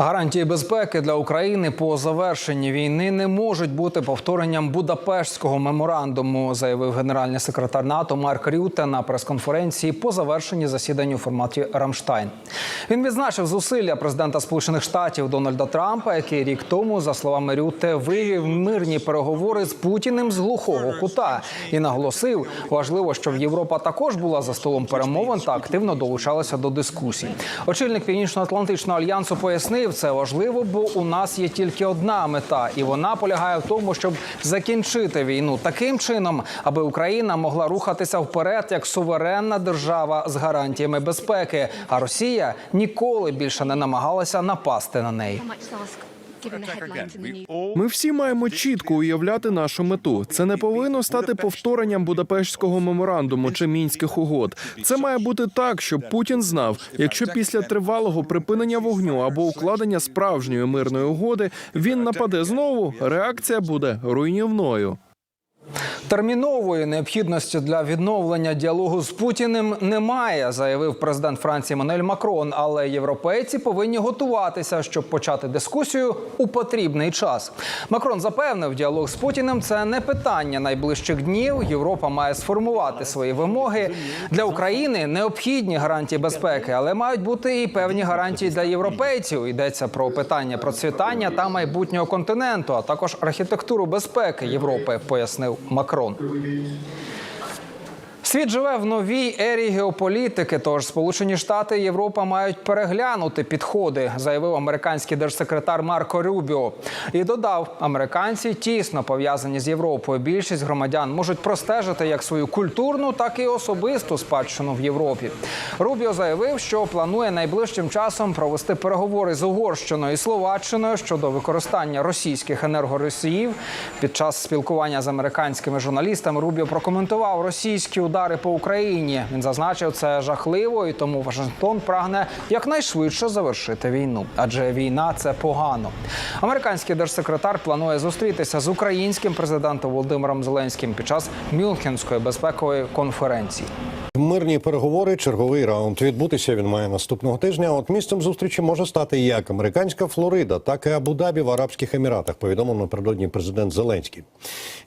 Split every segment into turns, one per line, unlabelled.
Гарантії безпеки для України по завершенні війни не можуть бути повторенням Будапештського меморандуму, заявив генеральний секретар НАТО Марк Рюте на прес-конференції по завершенні засідання у форматі Рамштайн. Він відзначив зусилля президента Сполучених Штатів Дональда Трампа, який рік тому, за словами Рюте, вивів мирні переговори з Путіним з глухого кута і наголосив, важливо, щоб Європа також була за столом перемовин та активно долучалася до дискусій. Очільник Північно-Атлантичного альянсу пояснив, це важливо, бо у нас є тільки одна мета, і вона полягає в тому, щоб закінчити війну таким чином, аби Україна могла рухатися вперед як суверенна держава з гарантіями безпеки. А Росія ніколи більше не намагалася напасти на неї.
Ми всі маємо чітко уявляти нашу мету. Це не повинно стати повторенням Будапештського меморандуму чи мінських угод. Це має бути так, щоб Путін знав, якщо після тривалого припинення вогню або укладення справжньої мирної угоди він нападе знову, реакція буде руйнівною.
Термінової необхідності для відновлення діалогу з Путіним немає, заявив президент Франції Мануель Макрон. Але європейці повинні готуватися, щоб почати дискусію у потрібний час. Макрон запевнив, діалог з Путіним це не питання найближчих днів. Європа має сформувати свої вимоги для України. Необхідні гарантії безпеки, але мають бути і певні гарантії для європейців. Йдеться про питання процвітання та майбутнього континенту, а також архітектуру безпеки Європи, пояснив Макрон. Світ живе в новій ері геополітики. Тож Сполучені Штати і Європа мають переглянути підходи, заявив американський держсекретар Марко Рубіо. І додав, американці тісно пов'язані з Європою. Більшість громадян можуть простежити як свою культурну, так і особисту спадщину в Європі. Рубіо заявив, що планує найближчим часом провести переговори з Угорщиною і Словаччиною щодо використання російських енергоросіїв. Під час спілкування з американськими журналістами Рубіо прокоментував російські удари по Україні. Він зазначив, це жахливо, і тому Вашингтон прагне якнайшвидше завершити війну, адже війна це погано. Американський держсекретар планує зустрітися з українським президентом Володимиром Зеленським під час Мюнхенської безпекової конференції.
Мирні переговори, черговий раунд. Відбутися він має наступного тижня. От місцем зустрічі може стати як американська Флорида, так і Абу-Дабі в Арабських Еміратах. Повідомив напередодні президент Зеленський.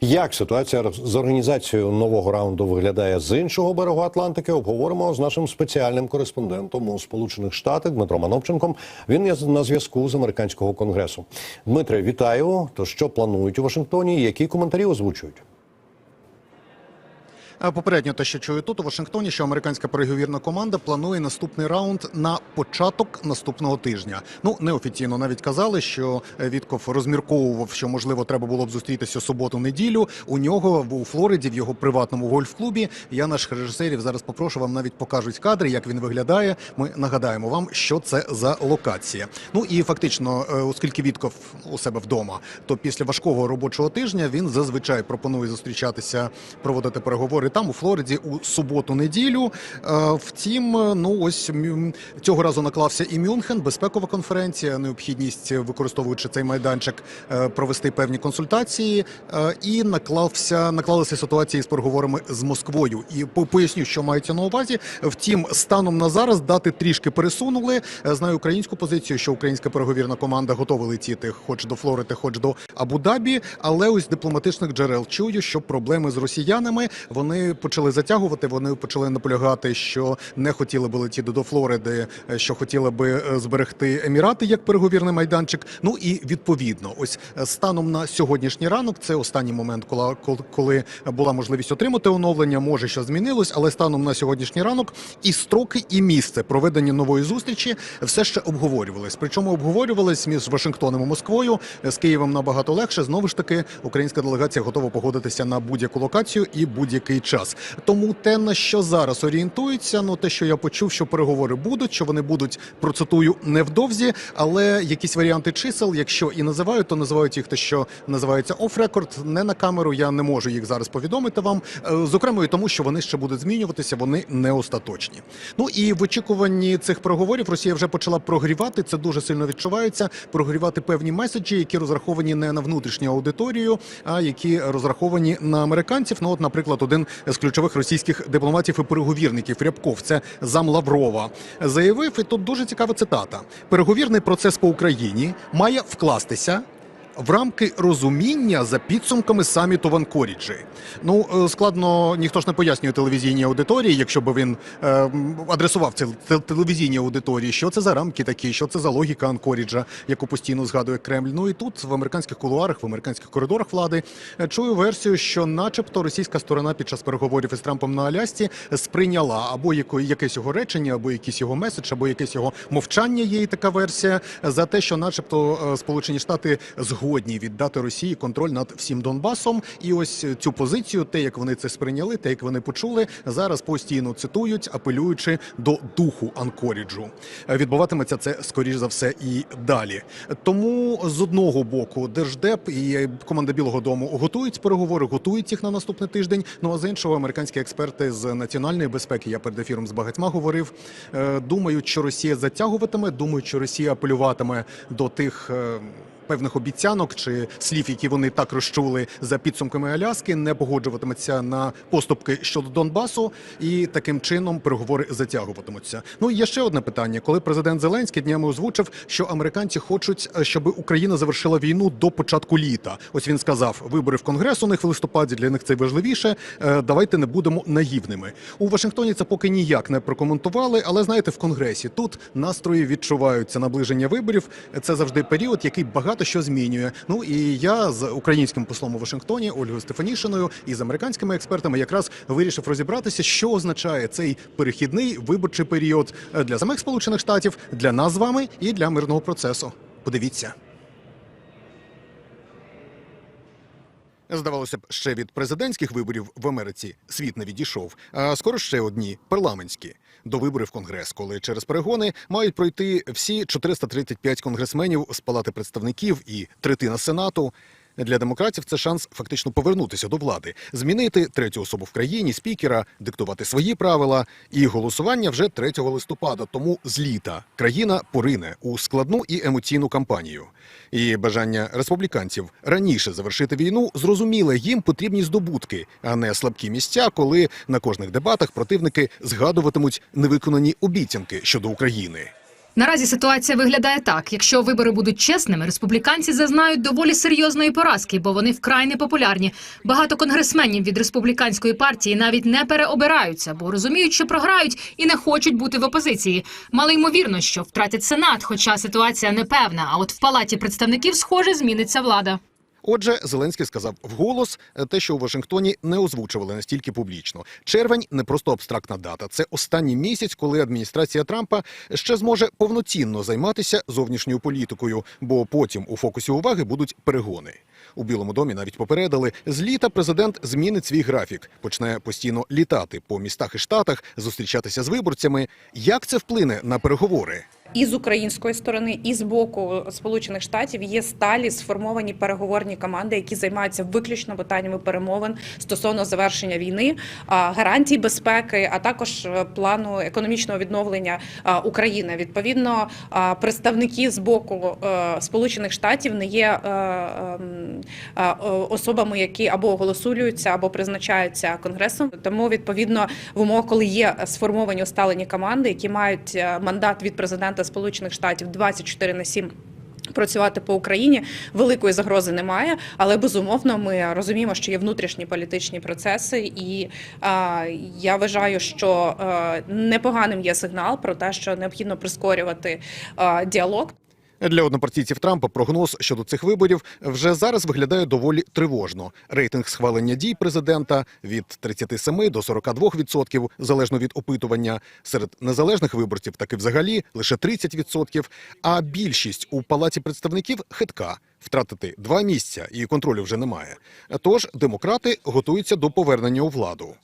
Як ситуація з організацією нового раунду виглядає з іншого берегу Атлантики? Обговоримо з нашим спеціальним кореспондентом у Сполучених Штатах Дмитром Ановченком. Він є на зв'язку з американського конгресу. Дмитре, вітаю. То що планують у Вашингтоні? Які коментарі озвучують?
А Попередньо те, що чую тут у Вашингтоні, що американська переговірна команда планує наступний раунд на початок наступного тижня. Ну неофіційно навіть казали, що е, Вітков розмірковував, що можливо треба було б зустрітися суботу-неділю. У нього у Флориді в його приватному гольф-клубі. Я наших режисерів зараз попрошу вам навіть покажуть кадри, як він виглядає. Ми нагадаємо вам, що це за локація. Ну і фактично, е, оскільки Вітков у себе вдома, то після важкого робочого тижня він зазвичай пропонує зустрічатися, проводити переговори там у Флориді у суботу-неділю. Е, Втім, е, ну ось цього разу наклався і Мюнхен, безпекова конференція, необхідність, е, використовуючи цей майданчик, провести певні консультації. І наклався наклалися ситуації з переговорами з Москвою. І по- поясню, що мається на увазі. Втім, станом на зараз дати трішки пересунули. Знаю українську позицію, що українська переговірна команда готова летіти, хоч до Флориди, хоч до Абу-Дабі. Але ось дипломатичних джерел чую, що проблеми з росіянами вони почали затягувати. Вони почали наполягати, що не хотіли би летіти до Флориди, е, що хотіли би е, зберегти Емірати як переговірний майданчик. Ну і відповідно, ось е, станом на сьогоднішній ранок, це останній момент, коли, коли була можливість отримати оновлення. Може, що змінилось, але станом на сьогоднішній ранок і строки, і місце проведення нової зустрічі все ще обговорювались. Причому обговорювались між Вашингтоном і Москвою. З Києвом набагато легше. Знову ж таки, українська делегація готова погодитися на будь-яку локацію і будь-який час. Тому те, на що зараз орієнтується, ну те, що я почув, що переговори будуть, що вони будуть процитую невдовзі, але якісь варіанти чисел, якщо і називають, то називають їх те, що називається оф-рекорд, не на камеру. Я не можу їх зараз повідомити вам. Е, Зокрема, і тому, що вони ще будуть змінюватися, вони не остаточні. Ну і в очікуванні цих переговорів Росія вже почала прогрівати. Це дуже сильно відчувається. Прогрівати певні меседжі, які розраховані не на внутрішню аудиторію, а які розраховані на американців. Ну, от, наприклад, один з ключових російських дипломатів і переговірників Рябков, це зам Лаврова, заявив, і тут дуже цікава цитата: переговірний процес по Україні має вкластися. В рамки розуміння за підсумками саміту в Анкоріджі. Ну е, складно, ніхто ж не пояснює телевізійній аудиторії, якщо б він е, адресував це телевізійній аудиторії, що це за рамки такі, що це за логіка Анкоріджа, яку постійно згадує Кремль. Ну і тут в американських кулуарах, в американських коридорах влади е, чую версію, що, начебто, російська сторона під час переговорів із Трампом на Алясці сприйняла або якесь його речення, або якийсь його меседж, або якесь його мовчання. Є і така версія за те, що, начебто, е, Сполучені Штати згодні віддати Росії контроль над всім Донбасом. І ось цю позицію, те, як вони це сприйняли, те, як вони почули, зараз постійно цитують, апелюючи до духу Анкоріджу. Е, Відбуватиметься це скоріш за все і далі. Тому з одного боку держдеп і е, команда Білого Дому готують переговори, готують їх на наступний тиждень. Ну а з іншого, американські експерти з національної безпеки, я перед ефіром з багатьма говорив, е, думають, що Росія затягуватиме, думають, що Росія апелюватиме до тих. Певних обіцянок чи слів, які вони так розчули за підсумками Аляски, не погоджуватиметься на поступки щодо Донбасу, і таким чином переговори затягуватимуться. Ну і є ще одне питання: коли президент Зеленський днями озвучив, що американці хочуть, е, щоб Україна завершила війну до початку літа. Ось він сказав: вибори в конгрес у них в листопаді для них це важливіше. Е, Давайте не будемо наївними. У Вашингтоні це поки ніяк не прокоментували, але знаєте, в конгресі тут настрої відчуваються наближення виборів. Це завжди період, який багато що змінює. Ну і я з українським послом у Вашингтоні Ольгою Стефанішиною і з американськими експертами якраз вирішив розібратися, що означає цей перехідний виборчий період для самих Сполучених Штатів, для нас з вами і для мирного процесу. Подивіться. Здавалося б, ще від президентських виборів в Америці світ не відійшов. А скоро ще одні парламентські до виборів в Конгрес, коли через перегони мають пройти всі 435 конгресменів з палати представників і третина сенату. Для демократів це шанс фактично повернутися до влади, змінити третю особу в країні, спікера, диктувати свої правила. І голосування вже 3 листопада. Тому з літа країна порине у складну і емоційну кампанію. І бажання республіканців раніше завершити війну зрозуміле, їм потрібні здобутки, а не слабкі місця, коли на кожних дебатах противники згадуватимуть невиконані обіцянки щодо України.
Наразі ситуація виглядає так: якщо вибори будуть чесними, республіканці зазнають доволі серйозної поразки, бо вони вкрай непопулярні. Багато конгресменів від республіканської партії навіть не переобираються, бо розуміють, що програють і не хочуть бути в опозиції. Мало ймовірно, що втратять сенат, хоча ситуація непевна. А от в палаті представників, схоже, зміниться влада.
Отже, Зеленський сказав вголос е, те, що у Вашингтоні не озвучували настільки публічно. Червень не просто абстрактна дата. Це останній місяць, коли адміністрація Трампа ще зможе повноцінно займатися зовнішньою політикою, бо потім у фокусі уваги будуть перегони. У Білому домі навіть попередили, з літа президент змінить свій графік, почне постійно літати по містах і штатах, зустрічатися з виборцями. Як це вплине на переговори?
І з української сторони, і з боку Сполучених Штатів є сталі сформовані переговорні команди, які займаються виключно питаннями перемовин стосовно завершення війни, гарантій безпеки, а також е, плану економічного відновлення України. Відповідно, представники з боку е, Сполучених Штатів не є е, особами, які або голосуються, або призначаються конгресом. Тому відповідно в умовах, коли є сформовані усталені команди, які мають мандат від президента Сполучених Штатів 24 на 7 Працювати по Україні великої загрози немає, але безумовно ми розуміємо, що є внутрішні політичні процеси, і а, я вважаю, що а, непоганим є сигнал про те, що необхідно прискорювати а, діалог.
Для однопартійців Трампа прогноз щодо цих виборів вже зараз виглядає доволі тривожно. Рейтинг схвалення дій президента від 37 до 42 відсотків, залежно від опитування. Серед незалежних виборців таки взагалі лише 30 відсотків. А більшість у палаті представників хитка. Втратити два місця і контролю вже немає. Тож демократи готуються до повернення у владу.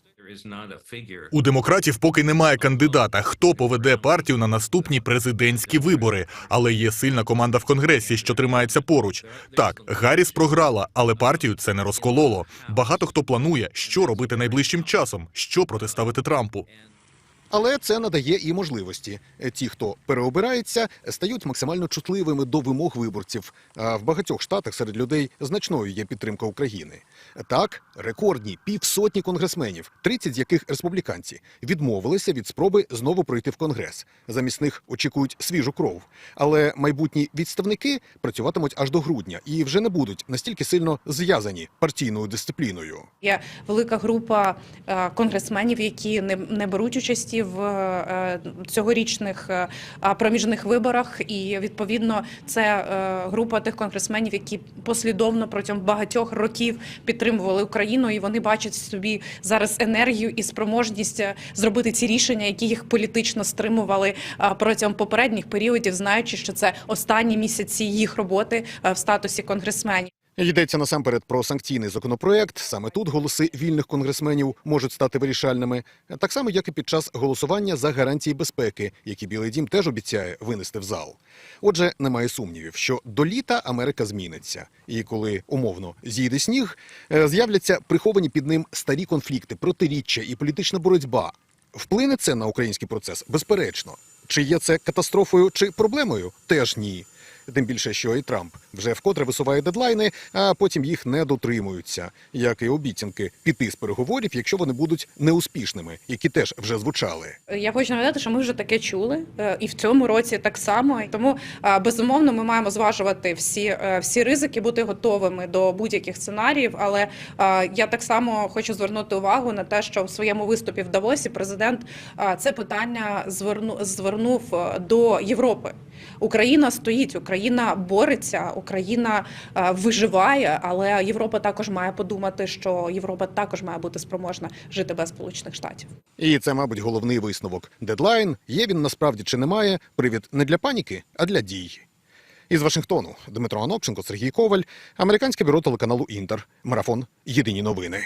У демократів поки немає кандидата, хто поведе партію на наступні президентські вибори, але є сильна команда в конгресі, що тримається поруч. Так, Гарріс програла, але партію це не розкололо. Багато хто планує, що робити найближчим часом, що протиставити Трампу.
Але це надає і можливості. Ті, хто переобирається, стають максимально чутливими до вимог виборців. А в багатьох штатах серед людей значною є підтримка України. Так, рекордні півсотні конгресменів, 30 з яких республіканці, відмовилися від спроби знову пройти в конгрес. Замість них очікують свіжу кров. Але майбутні відставники працюватимуть аж до грудня і вже не будуть настільки сильно зв'язані партійною дисципліною.
Є велика група е, конгресменів, які не, не беруть участі в е, цьогорічних е, проміжних виборах. І відповідно це е, група тих конгресменів, які послідовно протягом багатьох років підтримували Україну, і вони бачать собі зараз енергію і спроможність е, зробити ці рішення, які їх політично стримували е, протягом попередніх періодів, знаючи, що це останні місяці їх роботи е, в статусі конгресменів.
Йдеться насамперед про санкційний законопроект. Саме тут голоси вільних конгресменів можуть стати вирішальними, так само як і під час голосування за гарантії безпеки, які Білий Дім теж обіцяє винести в зал. Отже, немає сумнівів, що до літа Америка зміниться, і коли умовно зійде сніг, е, з'являться приховані під ним старі конфлікти, протиріччя і політична боротьба. Вплине це на український процес? Безперечно. Чи є це катастрофою чи проблемою? Теж ні. Тим більше, що і Трамп вже вкотре висуває дедлайни, а потім їх не дотримуються, як і обіцянки піти з переговорів, якщо вони будуть неуспішними, які теж вже звучали.
Я хочу нагадати, що ми вже таке чули, е, і в цьому році так само. Тому е, безумовно ми маємо зважувати всі, е, всі ризики, бути готовими до будь-яких сценаріїв. Але я так само хочу звернути увагу на те, що в своєму виступі в Давосі президент це питання зверну, звернув е, до Європи. Україна стоїть, Україна бореться, Україна е, виживає, але Європа також має подумати, що Європа також має бути спроможна жити без Сполучених Штатів.
І це, мабуть, головний висновок. Дедлайн є він насправді чи немає. Привід не для паніки, а для дій. Із Вашингтону Дмитро Анопченко, Сергій Коваль, американське бюро телеканалу Інтер. Марафон. Єдині новини.